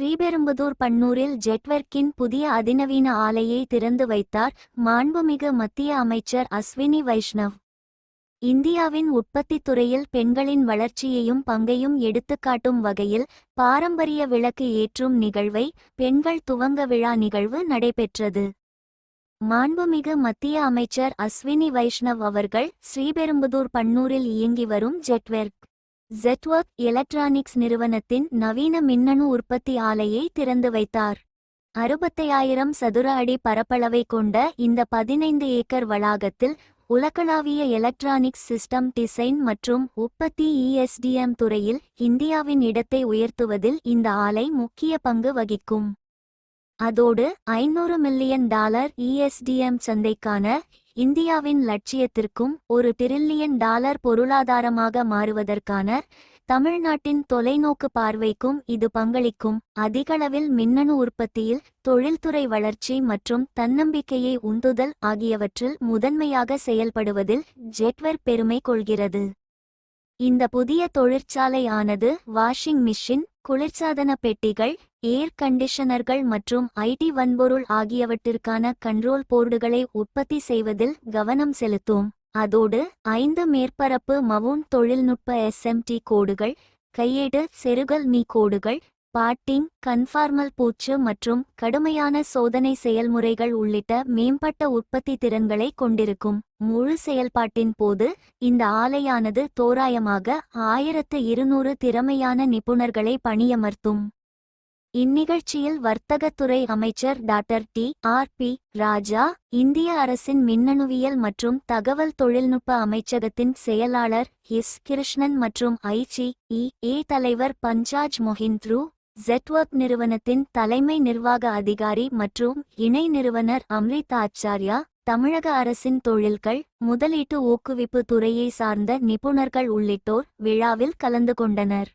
ஸ்ரீபெரும்புதூர் பன்னூரில் ஜெட்வெர்க்கின் புதிய அதிநவீன ஆலையை திறந்து வைத்தார் மாண்புமிகு மத்திய அமைச்சர் அஸ்வினி வைஷ்ணவ். இந்தியாவின் உற்பத்தித் துறையில் பெண்களின் வளர்ச்சியையும் பங்கையும் எடுத்துக்காட்டும் வகையில் பாரம்பரிய விளக்கு ஏற்றும் நிகழ்வை பெண்கள் துவங்க விழா நிகழ்வு நடைபெற்றது. மாண்புமிகு மத்திய அமைச்சர் அஸ்வினி வைஷ்ணவ் அவர்கள் ஸ்ரீபெரும்புதூர் பன்னூரில் இயங்கி வரும் ஜெட்வெர்க். ஜெட்வொர்க் எலக்ட்ரானிக்ஸ் நிறுவனத்தின் நவீன மின்னணு உற்பத்தி ஆலையை திறந்து வைத்தார். அறுபத்தையாயிரம் சதுர அடி பரப்பளவை கொண்ட இந்த பதினைந்து ஏக்கர் வளாகத்தில் உலகளாவிய எலக்ட்ரானிக்ஸ் சிஸ்டம் டிசைன் மற்றும் உற்பத்தி இஎஸ்டிஎம் துறையில் இந்தியாவின் இடத்தை உயர்த்துவதில் இந்த ஆலை முக்கிய பங்கு வகிக்கும். அதோடு ஐநூறு மில்லியன் டாலர் இஎஸ்டிஎம் சந்தைக்கான இந்தியாவின் லட்சியத்திற்கும் ஒரு டிரில்லியன் டாலர் பொருளாதாரமாக மாறுவதற்கான தமிழ்நாட்டின் தொலைநோக்கு பார்வைக்கும் இது பங்களிக்கும். அதிகளவில் மின்னணு உற்பத்தியில் தொழில்துறை வளர்ச்சி மற்றும் தன்னம்பிக்கையை உந்துதல் ஆகியவற்றில் முதன்மையாக செயல்படுவதில் ஜெட்வர் பெருமை கொள்கிறது. இந்த புதிய தொழிற்சாலையானது வாஷிங் மிஷின் குளிர்சாதன பெட்டிகள் ஏர் கண்டிஷனர்கள் மற்றும் ஐடி வன்பொருள் ஆகியவற்றிற்கான கண்ட்ரோல் போர்டுகளை உற்பத்தி செய்வதில் கவனம் செலுத்தும். அதோடு ஐந்து மேற்பரப்பு மவுண்ட் தொழில்நுட்ப எஸ்எம்டி கோடுகள் கையேடு செருகல் மீ கோடுகள் பாட்டிங் கன்ஃபார்மல் பூச்சு மற்றும் கடுமையான சோதனை செயல்முறைகள் உள்ளிட்ட மேம்பட்ட உற்பத்தி திறன்களை கொண்டிருக்கும் முழு செயல்பாட்டின் போது இந்த ஆலையானது தோராயமாக ஆயிரத்து இருநூறு திறமையான நிபுணர்களை பணியமர்த்தும். இந்நிகழ்ச்சியில் வர்த்தகத்துறை அமைச்சர் doctor T. R. B. Raja இந்திய அரசின் மின்னணுவியல் மற்றும் தகவல் தொழில்நுட்ப அமைச்சகத்தின் செயலாளர் எஸ். கிருஷ்ணன் மற்றும் ஐஜி இ. ஏ. தலைவர் பஞ்சாஜ் மொஹிந்த்ரு ஜெட்வொர்க் நிறுவனத்தின் தலைமை நிர்வாக அதிகாரி மற்றும் இணை நிறுவனர் அம்ரித் ஆச்சார்யா தமிழக அரசின் தொழில்கள் முதலீட்டு ஊக்குவிப்பு துறையை சார்ந்த நிபுணர்கள் உள்ளிட்டோர் விழாவில் கலந்து கொண்டனர்.